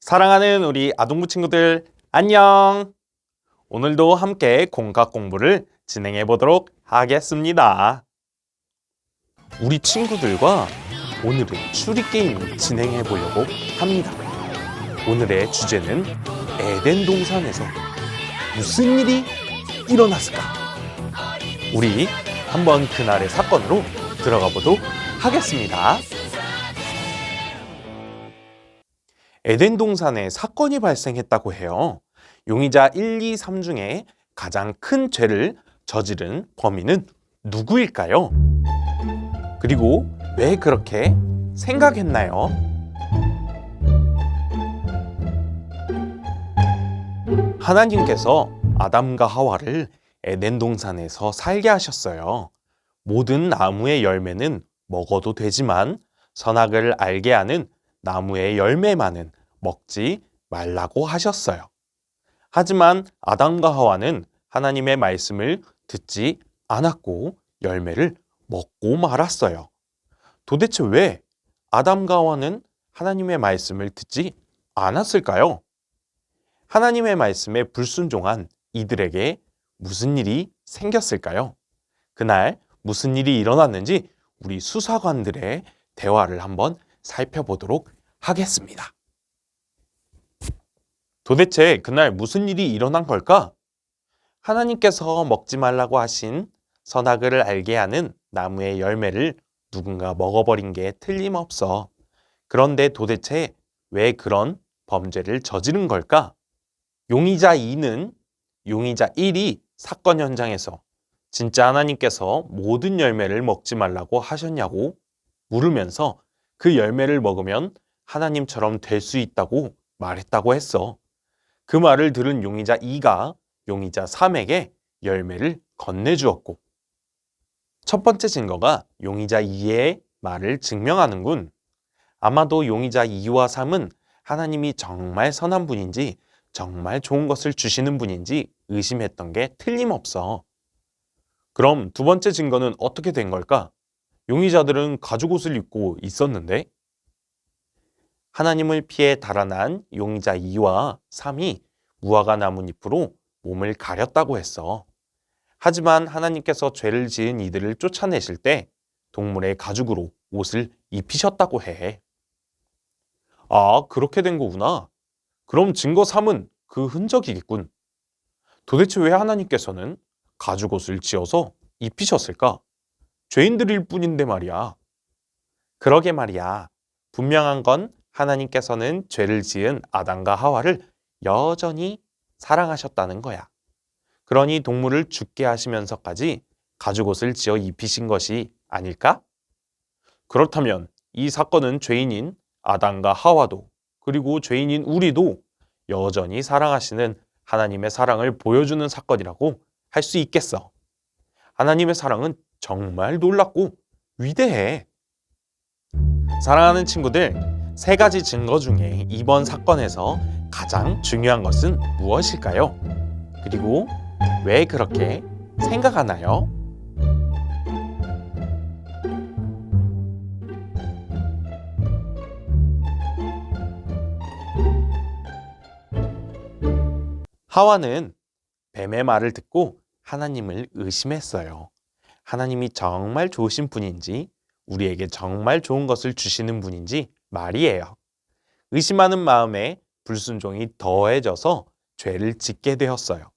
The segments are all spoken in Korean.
사랑하는 우리 아동부 친구들, 안녕! 오늘도 함께 공각 공부를 진행해 보도록 하겠습니다. 우리 친구들과 오늘은 추리 게임을 진행해 보려고 합니다. 오늘의 주제는 에덴 동산에서 무슨 일이 일어났을까? 우리 한번 그날의 사건으로 들어가 보도록 하겠습니다. 에덴 동산에 사건이 발생했다고 해요. 용의자 1, 2, 3 중에 가장 큰 죄를 저지른 범인은 누구일까요? 그리고 왜 그렇게 생각했나요? 하나님께서 아담과 하와를 에덴 동산에서 살게 하셨어요. 모든 나무의 열매는 먹어도 되지만 선악을 알게 하는 나무의 열매만은 먹지 말라고 하셨어요. 하지만 아담과 하와는 하나님의 말씀을 듣지 않았고 열매를 먹고 말았어요. 도대체 왜 아담과 하와는 하나님의 말씀을 듣지 않았을까요? 하나님의 말씀에 불순종한 이들에게 무슨 일이 생겼을까요? 그날 무슨 일이 일어났는지 우리 수사관들의 대화를 한번 살펴보도록 하겠습니다. 도대체 그날 무슨 일이 일어난 걸까? 하나님께서 먹지 말라고 하신 선악을 알게 하는 나무의 열매를 누군가 먹어버린 게 틀림없어. 그런데 도대체 왜 그런 범죄를 저지른 걸까? 용의자 2는 용의자 1이 사건 현장에서 진짜 하나님께서 모든 열매를 먹지 말라고 하셨냐고 물으면서 그 열매를 먹으면 하나님처럼 될 수 있다고 말했다고 했어. 그 말을 들은 용의자 2가 용의자 3에게 열매를 건네주었고 첫 번째 증거가 용의자 2의 말을 증명하는군. 아마도 용의자 2와 3은 하나님이 정말 선한 분인지 정말 좋은 것을 주시는 분인지 의심했던 게 틀림없어. 그럼 두 번째 증거는 어떻게 된 걸까? 용의자들은 가죽 옷을 입고 있었는데 하나님을 피해 달아난 용의자 2와 3이 무화과 나뭇잎으로 몸을 가렸다고 했어. 하지만 하나님께서 죄를 지은 이들을 쫓아내실 때 동물의 가죽으로 옷을 입히셨다고 해. 아, 그렇게 된 거구나. 그럼 증거 3은 그 흔적이겠군. 도대체 왜 하나님께서는 가죽 옷을 지어서 입히셨을까? 죄인들일 뿐인데 말이야. 그러게 말이야. 분명한 건 하나님께서는 죄를 지은 아담과 하와를 여전히 사랑하셨다는 거야. 그러니 동물을 죽게 하시면서까지 가죽 옷을 지어 입히신 것이 아닐까? 그렇다면 이 사건은 죄인인 아담과 하와도 그리고 죄인인 우리도 여전히 사랑하시는 하나님의 사랑을 보여주는 사건이라고 할 수 있겠어. 하나님의 사랑은 정말 놀랍고 위대해. 사랑하는 친구들, 세 가지 증거 중에 이번 사건에서 가장 중요한 것은 무엇일까요? 그리고 왜 그렇게 생각하나요? 하와는 뱀의 말을 듣고 하나님을 의심했어요. 하나님이 정말 좋으신 분인지, 우리에게 정말 좋은 것을 주시는 분인지 말이에요. 의심하는 마음에 불순종이 더해져서 죄를 짓게 되었어요.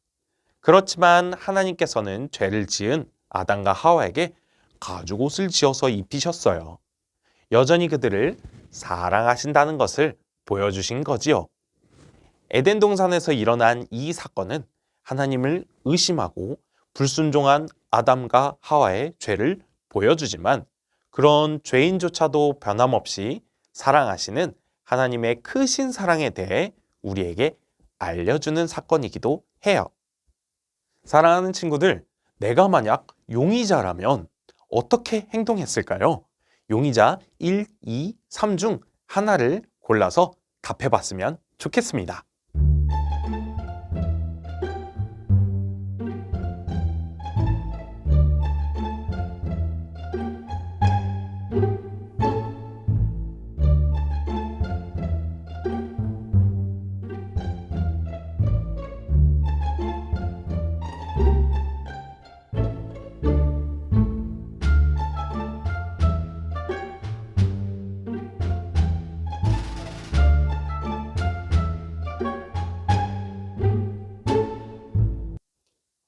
그렇지만 하나님께서는 죄를 지은 아담과 하와에게 가죽 옷을 지어서 입히셨어요. 여전히 그들을 사랑하신다는 것을 보여주신 거지요. 에덴 동산에서 일어난 이 사건은 하나님을 의심하고 불순종한 아담과 하와의 죄를 보여주지만 그런 죄인조차도 변함없이 사랑하시는 하나님의 크신 사랑에 대해 우리에게 알려주는 사건이기도 해요. 사랑하는 친구들, 내가 만약 용의자라면 어떻게 행동했을까요? 용의자 1, 2, 3 중 하나를 골라서 답해봤으면 좋겠습니다.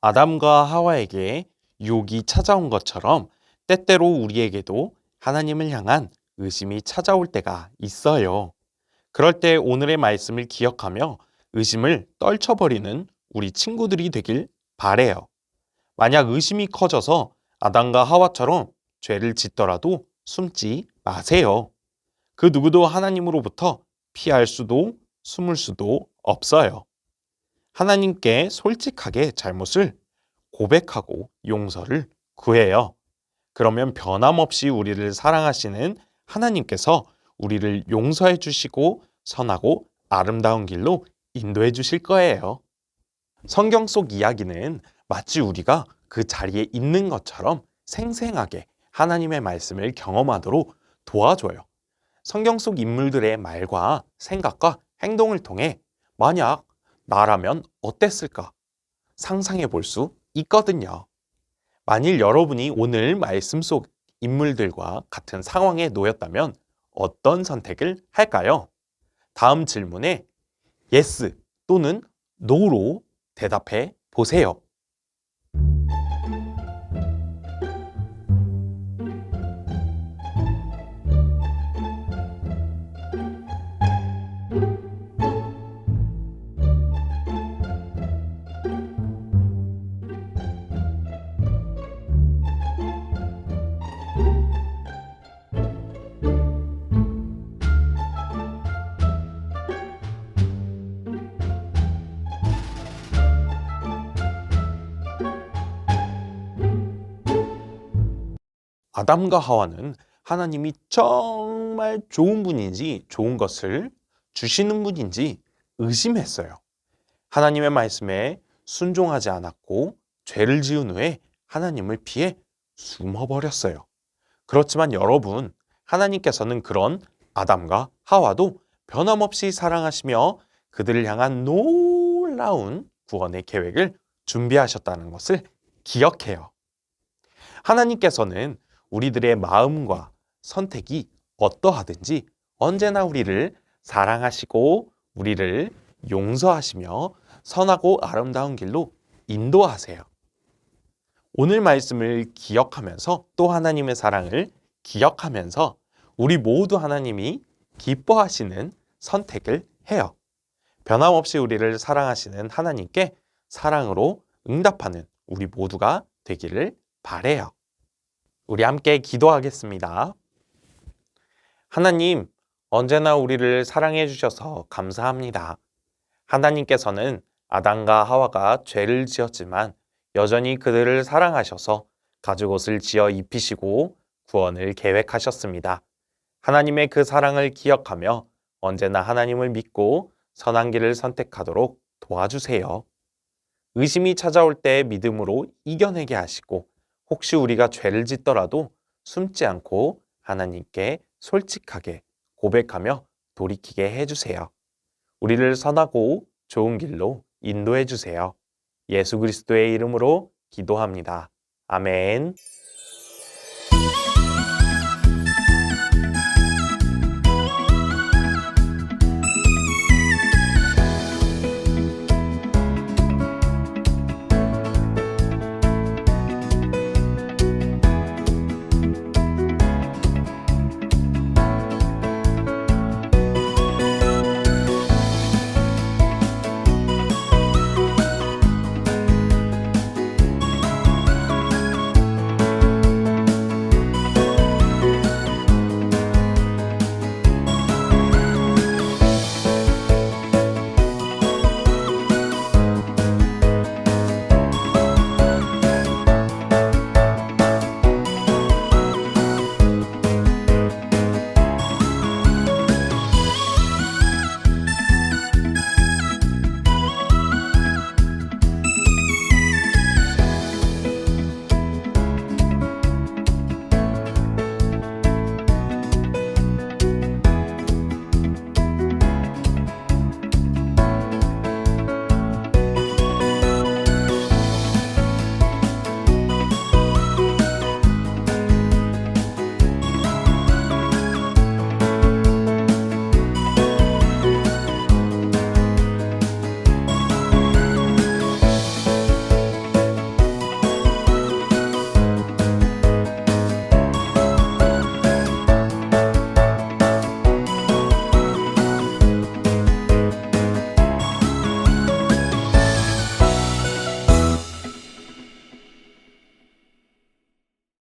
아담과 하와에게 유혹이 찾아온 것처럼 때때로 우리에게도 하나님을 향한 의심이 찾아올 때가 있어요. 그럴 때 오늘의 말씀을 기억하며 의심을 떨쳐버리는 우리 친구들이 되길 바래요. 만약 의심이 커져서 아담과 하와처럼 죄를 짓더라도 숨지 마세요. 그 누구도 하나님으로부터 피할 수도 숨을 수도 없어요. 하나님께 솔직하게 잘못을 고백하고 용서를 구해요. 그러면 변함없이 우리를 사랑하시는 하나님께서 우리를 용서해 주시고 선하고 아름다운 길로 인도해 주실 거예요. 성경 속 이야기는 마치 우리가 그 자리에 있는 것처럼 생생하게 하나님의 말씀을 경험하도록 도와줘요. 성경 속 인물들의 말과 생각과 행동을 통해 만약 나라면 어땠을까 상상해 볼 수 있거든요. 만일 여러분이 오늘 말씀 속 인물들과 같은 상황에 놓였다면 어떤 선택을 할까요? 다음 질문에 yes 또는 no로 대답해 보세요. 아담과 하와는 하나님이 정말 좋은 분인지 좋은 것을 주시는 분인지 의심했어요. 하나님의 말씀에 순종하지 않았고 죄를 지은 후에 하나님을 피해 숨어버렸어요. 그렇지만 여러분, 하나님께서는 그런 아담과 하와도 변함없이 사랑하시며 그들을 향한 놀라운 구원의 계획을 준비하셨다는 것을 기억해요. 하나님께서는 우리들의 마음과 선택이 어떠하든지 언제나 우리를 사랑하시고 우리를 용서하시며 선하고 아름다운 길로 인도하세요. 오늘 말씀을 기억하면서 또 하나님의 사랑을 기억하면서 우리 모두 하나님이 기뻐하시는 선택을 해요. 변함없이 우리를 사랑하시는 하나님께 사랑으로 응답하는 우리 모두가 되기를 바래요. 우리 함께 기도하겠습니다. 하나님, 언제나 우리를 사랑해 주셔서 감사합니다. 하나님께서는 아담과 하와가 죄를 지었지만 여전히 그들을 사랑하셔서 가죽옷을 지어 입히시고 구원을 계획하셨습니다. 하나님의 그 사랑을 기억하며 언제나 하나님을 믿고 선한 길을 선택하도록 도와주세요. 의심이 찾아올 때 믿음으로 이겨내게 하시고 혹시 우리가 죄를 짓더라도 숨지 않고 하나님께 솔직하게 고백하며 돌이키게 해주세요. 우리를 선하고 좋은 길로 인도해 주세요. 예수 그리스도의 이름으로 기도합니다. 아멘.